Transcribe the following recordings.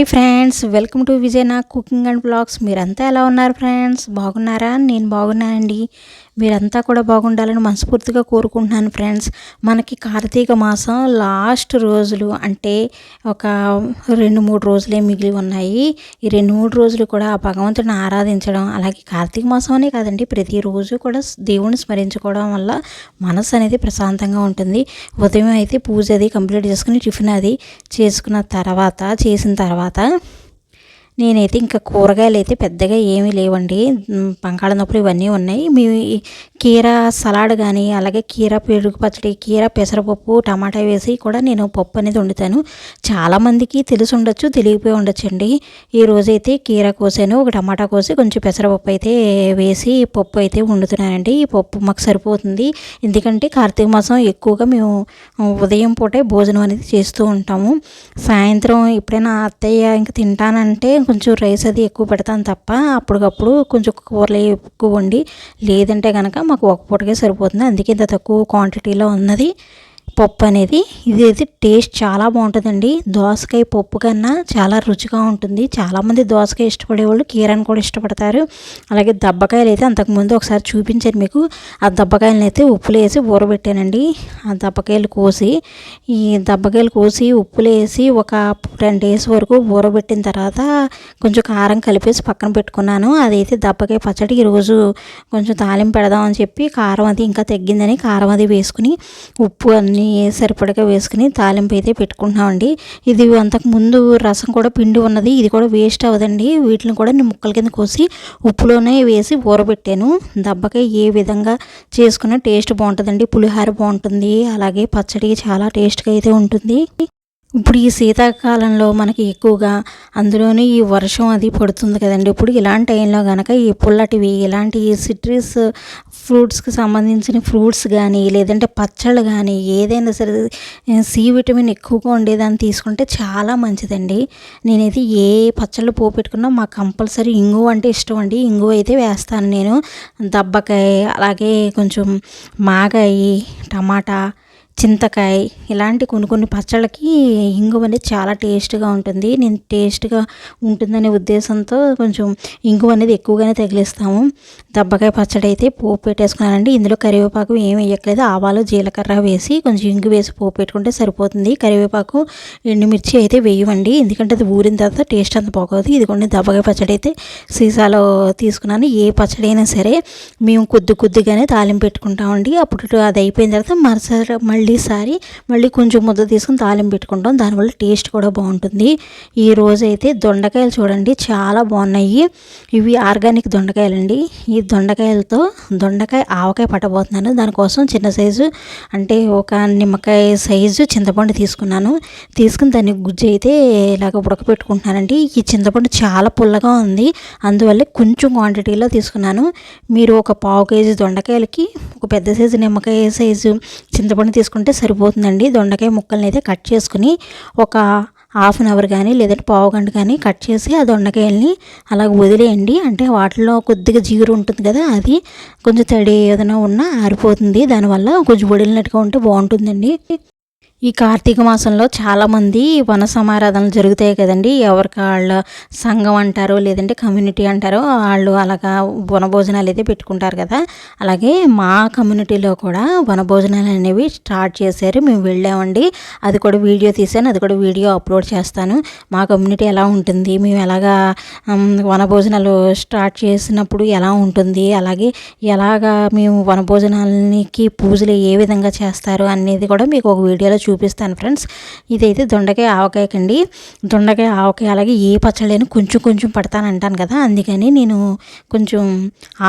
Hi friends welcome to Vijay నా cooking and blogs. మీరంతా ఎలా ఉన్నారు ఫ్రెండ్స్? బాగున్నారా? నేను బాగున్నానండి మీరంతా కూడా బాగుండాలని మనస్ఫూర్తిగా కోరుకుంటున్నాను ఫ్రెండ్స్. మనకి కార్తీక మాసం లాస్ట్ రోజులు అంటే ఒక రెండు మూడు రోజులే మిగిలి ఉన్నాయి. ఈ రెండు మూడు రోజులు కూడా ఆ భగవంతుడిని ఆరాధించడం అలాగే కార్తీక మాసం అనే కాదండి ప్రతిరోజు కూడా దేవుణ్ణి స్మరించుకోవడం వల్ల మనసు అనేది ప్రశాంతంగా ఉంటుంది. ఉదయం అయితే పూజ అది కంప్లీట్ చేసుకుని టిఫిన్ అది చేసుకున్న తర్వాత చేసిన తర్వాత నేనైతే ఇంకా కూరగాయలు అయితే పెద్దగా ఏమీ లేవండి. బంగాళదుంపలు ఇవన్నీ ఉన్నాయి. మీ కీర సలాడ్ కానీ అలాగే కీర పెరుగు పచ్చడి కీర పెసరపప్పు టమాటా వేసి కూడా నేను పప్పు అనేది వండుతాను. చాలామందికి తెలిసి ఉండొచ్చు తెలియపోయి ఉండొచ్చు అండి ఈ రోజైతే కీర కోసాను ఒక టమాటా కోసి కొంచెం పెసరపప్పు అయితే వేసి పప్పు అయితే వండుతున్నానండి. ఈ పప్పు మాకు సరిపోతుంది. ఎందుకంటే కార్తీక మాసం ఎక్కువగా మేము ఉదయం పూటే భోజనం అనేది చేస్తూ ఉంటాము. సాయంత్రం ఎప్పుడైనా అత్తయ్య ఇంకా తింటానంటే కొంచెం రైస్ అది ఎక్కువ పెడతాను తప్ప అప్పటికప్పుడు కొంచెం కూరలు ఎక్కువ వండి లేదంటే కనుక మాకు ఒక పూటకే సరిపోతుంది. అందుకే ఇంత తక్కువ క్వాంటిటీలో ఉన్నది. పప్పు అనేది ఇది అయితే టేస్ట్ చాలా బాగుంటుందండి. దోసకాయ పప్పు కన్నా చాలా రుచిగా ఉంటుంది. చాలామంది దోసకాయ ఇష్టపడేవాళ్ళు కీరాని కూడా ఇష్టపడతారు. అలాగే దబ్బకాయలు అయితే అంతకుముందు ఒకసారి చూపించాను మీకు. ఆ దబ్బకాయలను అయితే ఉప్పులు వేసి ఊరబెట్టానండి. ఆ దబ్బకాయలు కోసి ఈ దబ్బకాయలు కోసి ఉప్పులు వేసి ఒక టెన్ డేస్ వరకు ఊరబెట్టిన తర్వాత కొంచెం కారం కలిపేసి పక్కన పెట్టుకున్నాను. అదైతే దబ్బకాయ పచ్చడి ఈరోజు కొంచెం తాలింపు పెడదామని చెప్పి కారం అది ఇంకా తగ్గిందని కారం అది వేసుకుని ఉప్పు అన్నీ అన్నీ సరిపడగా వేసుకుని తాలింపు అయితే పెట్టుకుంటున్నామండి. ఇది అంతకుముందు రసం కూడా పిండి ఉన్నది ఇది కూడా వేస్ట్ అవ్వదండి. వీటిని కూడా నేను ముక్కల కింద కోసి ఉప్పులోనే వేసి ఊరబెట్టాను. దెబ్బకి ఏ విధంగా చేసుకున్న టేస్ట్ బాగుంటుందండి పులిహార బాగుంటుంది అలాగే పచ్చడి చాలా టేస్ట్గా అయితే ఉంటుంది. ఇప్పుడు ఈ శీతాకాలంలో మనకి ఎక్కువగా అందులోనే ఈ వర్షం అది పడుతుంది కదండి. ఇప్పుడు ఇలాంటి టైంలో కనుక ఈ పుల్లటివి ఇలాంటి సిట్రస్ ఫ్రూట్స్కి సంబంధించిన ఫ్రూట్స్ కానీ లేదంటే పచ్చళ్ళు కానీ ఏదైనా సరే సి విటమిన్ ఎక్కువగా ఉండేదాన్ని తీసుకుంటే చాలా మంచిదండి. నేనైతే ఏ పచ్చళ్ళు పోపెట్టుకున్నా మాకు కంపల్సరీ ఇంగువ అంటే ఇష్టం అండి. ఇంగువ అయితే వేస్తాను నేను. దబ్బకాయ అలాగే కొంచెం మాగాయి టమాటా చింతకాయ ఇలాంటి కొన్ని కొన్ని పచ్చళ్ళకి ఇంగువ అనేది చాలా టేస్ట్గా ఉంటుంది. నేను టేస్ట్గా ఉంటుందనే ఉద్దేశంతో కొంచెం ఇంగువ అనేది ఎక్కువగానే తగిలిస్తాము. దబ్బకాయ పచ్చడి అయితే పోపు పెట్టేసుకున్నానండి. ఇందులో కరివేపాకు ఏం వేయట్లేదు. ఆవాలు జీలకర్ర వేసి కొంచెం ఇంగు వేసి పోపు పెట్టుకుంటే సరిపోతుంది. కరివేపాకు ఎండుమిర్చి అయితే వేయవండి. ఎందుకంటే అది ఊరిన తర్వాత టేస్ట్ అంత బాగోదు ఇదిగోండి దబ్బకాయ పచ్చడి అయితే సీసాలో తీసుకున్నాను. ఏ పచ్చడి అయినా సరే మేము కొద్ది కొద్దిగానే తాలింపు పెట్టుకుంటామండి. అప్పుడు అది అయిపోయిన తర్వాత మరుసటి మళ్ళీ మళ్ళీసారి మళ్ళీ కొంచెం ముద్ద తీసుకుని తాలింపు పెట్టుకుంటాం. దానివల్ల టేస్ట్ కూడా బాగుంటుంది. ఈ రోజు అయితే దొండకాయలు చూడండి చాలా బాగున్నాయి. ఇవి ఆర్గానిక్ దొండకాయలండి. ఈ దొండకాయలతో దొండకాయ ఆవకాయ పట్టబోతున్నాను. దానికోసం చిన్న సైజు అంటే ఒక నిమ్మకాయ సైజు చింతపండు తీసుకున్నాను. తీసుకుని దాన్ని గుజ్జు అయితే ఇలాగ ఉడకపెట్టుకుంటున్నానండి. ఈ చింతపండు చాలా పుల్లగా ఉంది. అందువల్ల కొంచెం క్వాంటిటీలో తీసుకున్నాను. మీరు ఒక పావు కేజీ దొండకాయలకి ఒక పెద్ద సైజు నిమ్మకాయ సైజు చింతపండు తీసుకున్నాను చేసుకుంటే సరిపోతుందండి. దొండకాయ ముక్కల్ని అయితే కట్ చేసుకుని ఒక హాఫ్ అన్ అవర్ కానీ లేదంటే పావు గంట కానీ కట్ చేసి ఆ దొండకాయల్ని అలా వదిలేయండి. అంటే వాటిలో కొద్దిగా జీరు ఉంటుంది కదా అది కొంచెం తడి ఏదైనా ఉన్నా ఆరిపోతుంది. దానివల్ల కొంచెం వడిలినట్టుగా ఉంటే బాగుంటుందండి. ఈ కార్తీక మాసంలో చాలామంది వన సమారాధనలు జరుగుతాయి కదండి. ఎవరికి వాళ్ళ సంఘం అంటారు లేదంటే కమ్యూనిటీ అంటారో వాళ్ళు అలాగా వనభోజనాలు అయితే పెట్టుకుంటారు కదా. అలాగే మా కమ్యూనిటీలో కూడా వనభోజనాలు అనేవి స్టార్ట్ చేశారు. మేము వెళ్ళామండి. అది కూడా వీడియో తీసాను అది కూడా వీడియో అప్లోడ్ చేస్తాను. మా కమ్యూనిటీ ఎలా ఉంటుంది? మేము ఎలాగా వనభోజనాలు స్టార్ట్ చేసినప్పుడు ఎలా ఉంటుంది? అలాగే ఎలాగా మేము వనభోజనాలకి పూజలు ఏ విధంగా చేస్తారు అనేది కూడా మీకు ఒక వీడియోలో చూపిస్తాను ఫ్రెండ్స్. ఇదైతే దొండకాయ ఆవకాయకండి దొండకాయ ఆవకాయ అలాగే ఏ పచ్చళ్ళైనా కొంచెం కొంచెం పడతాను అంటాను కదా. అందుకని నేను కొంచెం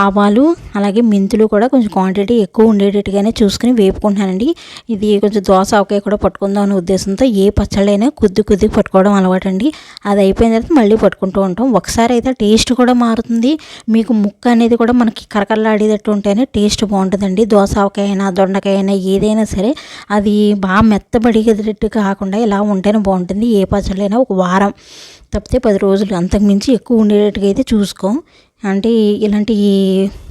ఆవాలు అలాగే మెంతులు కూడా కొంచెం క్వాంటిటీ ఎక్కువ ఉండేటట్టుగానే చూసుకుని వేపుకుంటున్నానండి. ఇది కొంచెం దోశ ఆవకాయ కూడా పట్టుకుందాం అనే ఉద్దేశంతో ఏ పచ్చళ్ళైనా కొద్ది కొద్ది పట్టుకోవడం అలవాటు అండి అది అయిపోయిన తర్వాత మళ్ళీ పట్టుకుంటూ ఉంటాం. ఒకసారి అయితే టేస్ట్ కూడా మారుతుంది. మీకు ముక్క అనేది కూడా మనకి కరకరలాడేటట్టు ఉంటేనే టేస్ట్ బాగుంటుందండి. దోశ ఆవకాయ అయినా దొండకాయ అయినా ఏదైనా సరే అది బాగా మెత్త మెత్తబడిగేటట్టు కాకుండా ఇలా ఉంటేనే బాగుంటుంది ఏ పచ్చళ్ళైనా ఒక వారం తప్పితే పది రోజులు అంతకుమించి ఎక్కువ ఉండేటట్టుగా అయితే చూసుకో. అంటే ఇలాంటి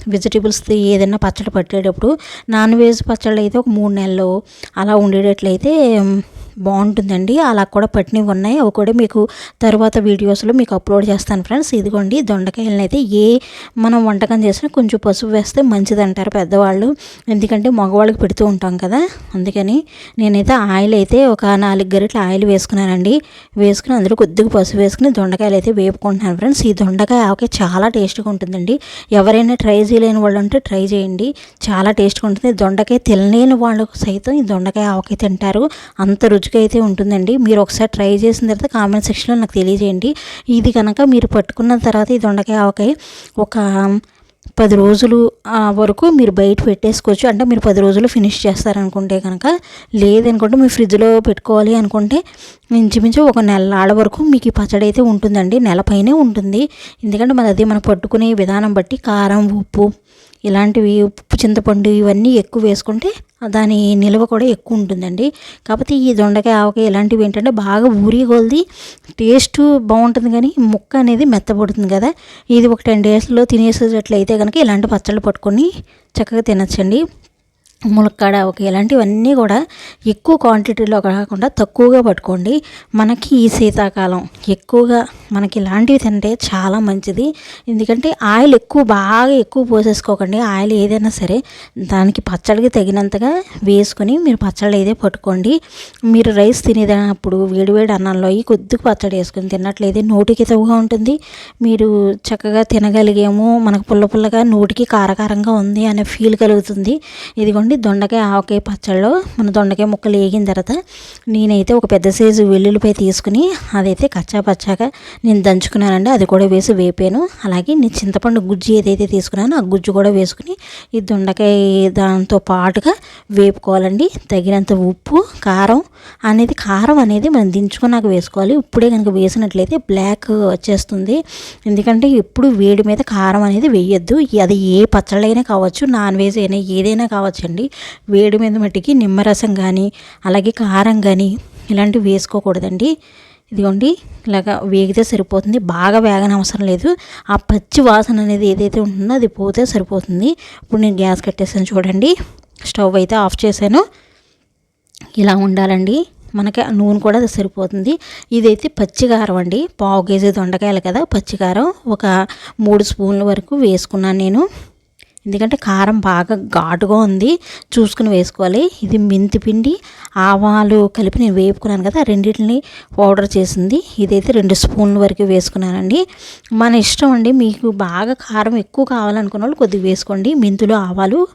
వెజిటేబుల్స్ ఏదైనా పచ్చడి పట్టేటప్పుడు నాన్ వెజ్ పచ్చళ్ళు అయితే ఒక మూడు నెలలు అలా ఉండేటట్లయితే బాగుంటుందండి. అలా కూడా పట్టినవి ఉన్నాయి. అవి కూడా మీకు తర్వాత వీడియోస్లో మీకు అప్లోడ్ చేస్తాను ఫ్రెండ్స్. ఇదిగోండి దొండకాయలను అయితే ఏ మనం వంటకం చేసినా కొంచెం పసుపు వేస్తే మంచిది అంటారు పెద్దవాళ్ళు. ఎందుకంటే మగవాళ్ళకి పెడుతూ ఉంటాం కదా. అందుకని నేనైతే ఆయిల్ అయితే ఒక నాలుగు గరిటల ఆయిల్ వేసుకున్నానండి. వేసుకుని అందులో కొద్దిగా పసుపు వేసుకుని దొండకాయలు అయితే వేపుకుంటున్నాను ఫ్రెండ్స్. ఈ దొండకాయ ఆకే చాలా టేస్ట్గా ఉంటుందండి. ఎవరైనా ట్రై చేయలేని వాళ్ళు ఉంటే ట్రై చేయండి. చాలా టేస్ట్గా ఉంటుంది. దొండకాయ తినలేని వాళ్ళు సైతం ఈ దొండకాయ ఆవకాయ తింటారు. అంత రుచి టేస్ట్గా అయితే ఉంటుందండి. మీరు ఒకసారి ట్రై చేసిన తర్వాత కామెంట్ సెక్షన్లో నాకు తెలియజేయండి. ఇది కనుక మీరు పట్టుకున్న తర్వాత ఈ దొండకాయ ఆవకాయ ఒక పది రోజులు వరకు మీరు బయట పెట్టేసుకోవచ్చు. అంటే మీరు పది రోజులు ఫినిష్ చేస్తారనుకుంటే కనుక లేదనుకుంటే మీరు ఫ్రిడ్జ్లో పెట్టుకోవాలి అనుకుంటే ఇంచుమించు ఒక నెల వరకు మీకు ఈ పచ్చడి అయితే ఉంటుందండి. నెలపైనే ఉంటుంది. ఎందుకంటే మరి అది మనం పట్టుకునే విధానం బట్టి కారం ఉప్పు ఇలాంటివి ఉప్పు చింతపండు ఇవన్నీ ఎక్కువ వేసుకుంటే దాని నిల్వ కూడా ఎక్కువ ఉంటుందండి. కాకపోతే ఈ దొండకాయ ఆవకాయ ఇలాంటివి ఏంటంటే బాగా ఊరి కొలిది టేస్ట్ బాగుంటుంది కానీ ముక్క అనేది మెత్తబడుతుంది కదా. ఇది ఒక టెన్ డేస్లో తినేసేటట్లయితే కనుక ఇలాంటి పచ్చళ్ళు పట్టుకొని చక్కగా తినచ్చండి. ములక్కాడ ఒక ఇలాంటివన్నీ కూడా ఎక్కువ క్వాంటిటీలో కాకుండా తక్కువగా పట్టుకోండి. మనకి ఈ శీతాకాలం ఎక్కువగా మనకి ఇలాంటివి తింటే చాలా మంచిది. ఎందుకంటే ఆయిల్ ఎక్కువ బాగా ఎక్కువ పోసేసుకోకండి. ఆయిల్ ఏదైనా సరే దానికి పచ్చడికి తగినంతగా వేసుకొని మీరు పచ్చడి అయితే పట్టుకోండి. మీరు రైస్ తినేటప్పుడు వేడివేడి అన్నంలో ఈ కొద్దిగా పచ్చడి వేసుకొని తిన్నట్లయితే నోటికి తవ్వుగా ఉంటుంది. మీరు చక్కగా తినగలిగేమో మనకు పుల్ల పుల్లగా నోటికి కారకారంగా ఉంది అనే ఫీల్ కలుగుతుంది. ఇదిగోండి చూడండి దొండకాయ ఆవకాయ పచ్చళ్ళు మన దొండకాయ ముక్కలు వేగిన తర్వాత నేనైతే ఒక పెద్ద సైజు వెల్లుల్లిపాయ తీసుకుని అదైతే కచ్చా పచ్చాగా నేను దంచుకున్నానండి. అది కూడా వేసి వేపాను. అలాగే నేను చింతపండు గుజ్జు ఏదైతే తీసుకున్నానో ఆ గుజ్జు కూడా వేసుకుని ఈ దొండకాయ దాంతో పాటుగా వేపుకోవాలండి. తగినంత ఉప్పు కారం అనేది కారం అనేది మనం దించుకున్నాక వేసుకోవాలి. ఇప్పుడే కనుక వేసినట్లయితే బ్లాక్ వచ్చేస్తుంది. ఎందుకంటే ఎప్పుడు వేడి మీద కారం అనేది వేయొద్దు. అది ఏ పచ్చళ్ళైనా కావచ్చు నాన్ వెజ్ అయినా ఏదైనా కావచ్చు అండి. వేడి మీద మట్టికి నిమ్మరసం కానీ అలాగే కారం కానీ ఇలాంటివి వేసుకోకూడదండి. ఇదిగోండి ఇలాగ వేగితే సరిపోతుంది. బాగా వేగని అవసరం లేదు. ఆ పచ్చి వాసన అనేది ఏదైతే ఉంటుందో అది పోతే సరిపోతుంది. ఇప్పుడు నేను గ్యాస్ కట్టేసాను చూడండి. స్టవ్ అయితే ఆఫ్ చేశాను. ఇలా ఉండాలండి. మనకి నూనె కూడా సరిపోతుంది. ఇదైతే పచ్చికారం అండి. పావు కేజీ దొండకాయలు కదా పచ్చికారం ఒక మూడు స్పూన్ల వరకు వేసుకున్నాను నేను. ఎందుకంటే కారం బాగా ఘాటుగా ఉంది చూసుకుని వేసుకోవాలి. ఇది మెంతి పిండి ఆవాలు కలిపి నేను వేపుకున్నాను కదా రెండింటిని పౌడర్ చేసింది. ఇదైతే రెండు స్పూన్ల వరకు వేసుకున్నానండి. మన ఇష్టం అండి మీకు బాగా కారం ఎక్కువ కావాలనుకున్న వాళ్ళు కొద్దిగా వేసుకోండి. మెంతులు ఆవాలు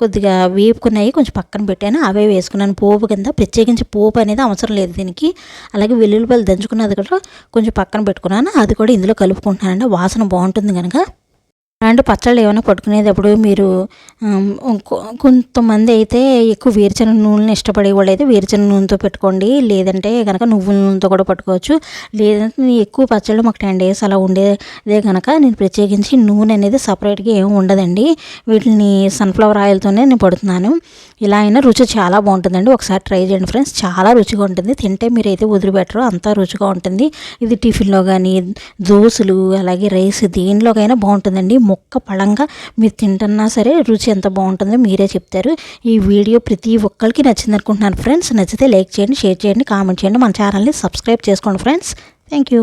కొద్దిగా వేపుకున్నాయి. కొంచెం పక్కన పెట్టాను. అవే వేసుకున్నాను. పోపు కింద. ప్రత్యేకించి పోపు అనేది అవసరం లేదు దీనికి. అలాగే వెల్లుల్లిపాయలు దంచుకున్నది కూడా కొంచెం పక్కన పెట్టుకున్నాను. అది కూడా ఇందులో కలుపుకుంటున్నానండి. వాసన బాగుంటుంది కనుక. అండ్ పచ్చళ్ళు ఏమైనా పట్టుకునేటప్పుడు మీరు కొంతమంది అయితే ఎక్కువ వేరుశనగ నూనెని ఇష్టపడే వాళ్ళు అయితే వేరుచెనగ నూనెతో పెట్టుకోండి. లేదంటే కనుక నువ్వుల నూనెతో కూడా పట్టుకోవచ్చు. లేదంటే ఎక్కువ పచ్చళ్ళు మాకు టెన్ డేస్ అలా ఉండేదే కనుక నేను ప్రత్యేకించి నూనె అనేది సపరేట్గా ఏమి ఉండదండి. వీటిని సన్ఫ్లవర్ ఆయిల్తోనే నేను పడుతున్నాను. ఇలా అయినా రుచి చాలా బాగుంటుందండి. ఒకసారి ట్రై చేయండి ఫ్రెండ్స్. చాలా రుచిగా ఉంటుంది. తింటే మీరైతే వదిలిపెట్టరు. అంత రుచిగా ఉంటుంది. ఇది టిఫిన్లో కానీ దోశలు అలాగే రైస్ దేనిలోకైనా బాగుంటుందండి. మొక్క పడంగా మీరు తింటున్నా సరే రుచి ఎంత బాగుంటుందో మీరే చెప్తారు. ఈ వీడియో ప్రతి ఒక్కరికి నచ్చింది అనుకుంటున్నాను ఫ్రెండ్స్. నచ్చితే లైక్ చేయండి షేర్ చేయండి కామెంట్ చేయండి. మన ఛానల్ని సబ్స్క్రైబ్ చేసుకోండి ఫ్రెండ్స్. Thank you